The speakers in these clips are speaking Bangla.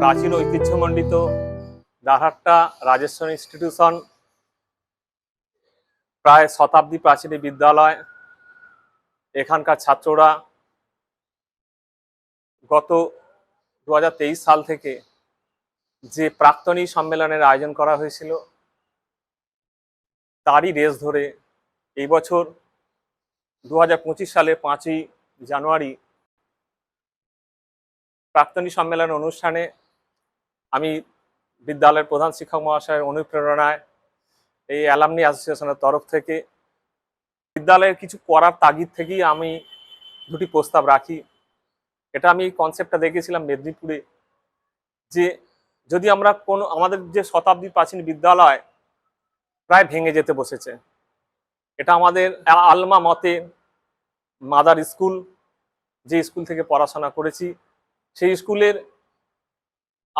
প্রাচীন ঐতিহ্যমণ্ডিত দারহাট্টা রাজেশ্বর ইনস্টিটিউশন প্রায় শতাব্দী প্রাচীন বিদ্যালয়, এখানকার ছাত্ররা গত দুহাজার তেইশ সাল থেকে যে প্রাক্তনী সম্মেলনের আয়োজন করা হয়েছিল, তারই রেস ধরে এই বছর দু হাজার পঁচিশ সালে পাঁচই জানুয়ারি প্রাক্তনী সম্মেলন অনুষ্ঠানে আমি বিদ্যালয়ের প্রধান শিক্ষক মহাশয়ের অনুপ্রেরণায় এই অ্যালামনি অ্যাসোসিয়েশনের তরফ থেকে বিদ্যালয়ের কিছু করার তাগিদ থেকেই আমি দুটি প্রস্তাব রাখি। এটা আমি কনসেপ্টটা দেখেছিলাম মেদিনীপুরে যে যদি আমরা কোনো, আমাদের যে শতাব্দী প্রাচীন বিদ্যালয় প্রায় ভেঙে যেতে বসেছে। এটা আমাদের আলমা মতে মাদার স্কুল, যে স্কুল থেকে পড়াশোনা করেছি, সেই স্কুলের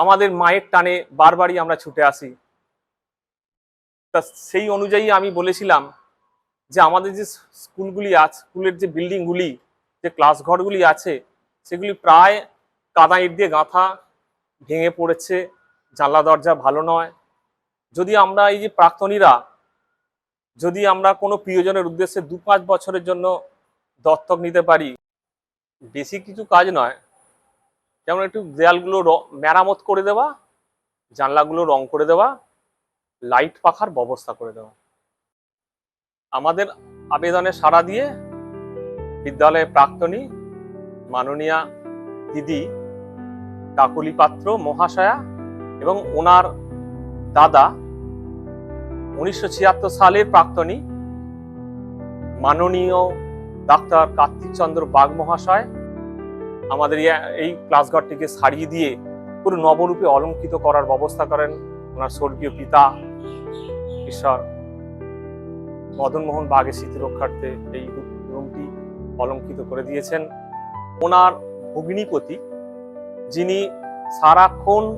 আমাদের মায়ের টানে বারবারই আমরা ছুটে আসি। তা সেই অনুযায়ী আমি বলেছিলাম যে আমাদের যে স্কুলগুলি আছে স্কুলের যে বিল্ডিংগুলি, যে ক্লাস ঘরগুলি আছে, সেগুলি প্রায় কাদা ইট দিয়ে গাঁথা ভেঙে পড়েছে, জানলা দরজা ভালো নয়। যদি আমরা এই যে প্রাক্তনীরা, যদি আমরা কোনো প্রিয়জনের উদ্দেশ্যে দু পাঁচ বছরের জন্য দত্তক নিতে পারি, বেশি কিছু কাজ নয়। যেমন একটু দেয়ালগুলো মেরামত করে দেওয়া, জানলাগুলো রং করে দেওয়া, লাইট পাখার ব্যবস্থা করে দেওয়া। আমাদের আবেদনে সাড়া দিয়ে বিদ্যালয়ে প্রাক্তনী মাননীয়া দিদি কাকলি পাত্র মহাশয়া এবং ওনার দাদা উনিশশো ছিয়াত্তর সালের প্রাক্তনী মাননীয় ডাক্তার কার্তিক চন্দ্র বাগ মহাশয় আমাদের এই- ক্লাসঘরটিকে সারিয়ে দিয়ে পুরো নবরূপে অলঙ্কৃত করার ব্যবস্থা করেন ওনার স্বর্গীয় পিতা, ঈশ্বর মদনমোহন বাগের স্মৃতি রক্ষার্থে এই রুমটি অলঙ্কৃত করে দিয়েছেন। ওনার ভগ্নিপতি, যিনি সারাক্ষণ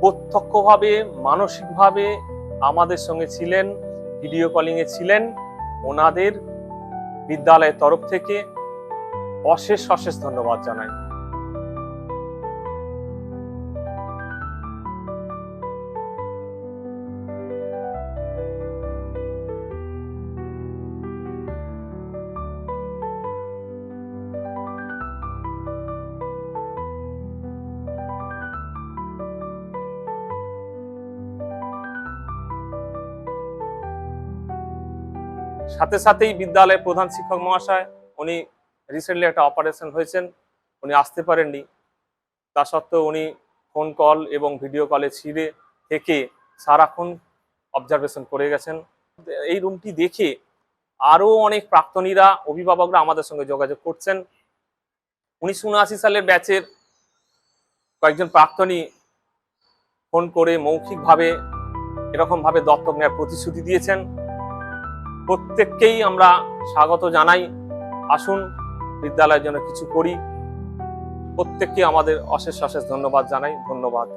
প্রত্যক্ষভাবে, মানসিকভাবে আমাদের সঙ্গে ছিলেন, ভিডিও কলিংয়ে ছিলেন, ওনাদের বিদ্যালয়ের তরফ থেকে অশেষ অশেষ ধন্যবাদ জানাই। সাথে সাথেই বিদ্যালয়ের প্রধান শিক্ষক মহাশয় উনি রিসেন্টলি একটা অপারেশন হয়েছেন, উনি আসতে পারেননি। তা সত্ত্বেও উনি ফোন কল এবং ভিডিও কলে ছিঁড়ে থেকে সারাক্ষণ অবজারভেশন করে গেছেন। এই রুমটি দেখে আরও অনেক প্রাক্তনীরা, অভিভাবকরা আমাদের সঙ্গে যোগাযোগ করছেন। উনিশশো উনআশি সালের ব্যাচের কয়েকজন প্রাক্তনী ফোন করে মৌখিকভাবে এরকমভাবে দত্তক নেওয়ার প্রতিশ্রুতি দিয়েছেন। প্রত্যেককেই আমরা স্বাগত জানাই। আসুন বিদ্যালয়ের জন্য কিছু করি। প্রত্যেককে আমাদের অশেষ অশেষ ধন্যবাদ জানাই ধন্যবাদ।